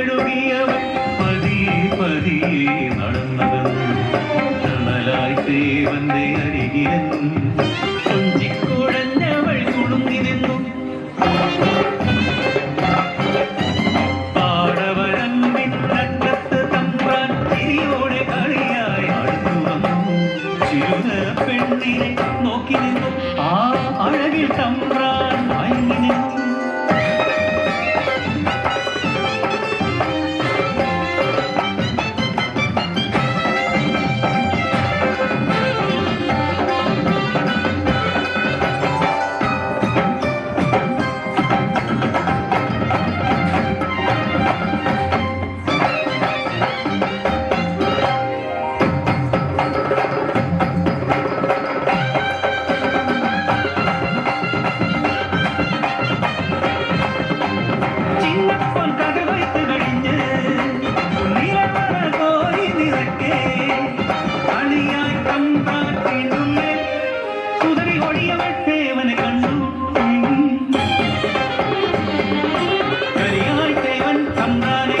കൈകളൊഴുകിയവൻ പതിയെ പതിയെ നടന്നതെന്നും ചണലായി ദേവന്റെ അരികിലെന്നും கரியாய் தேவன் தந்தானே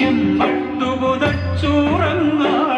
ചെമ്പട്ടുപുതച്ചൂറങ്ങാ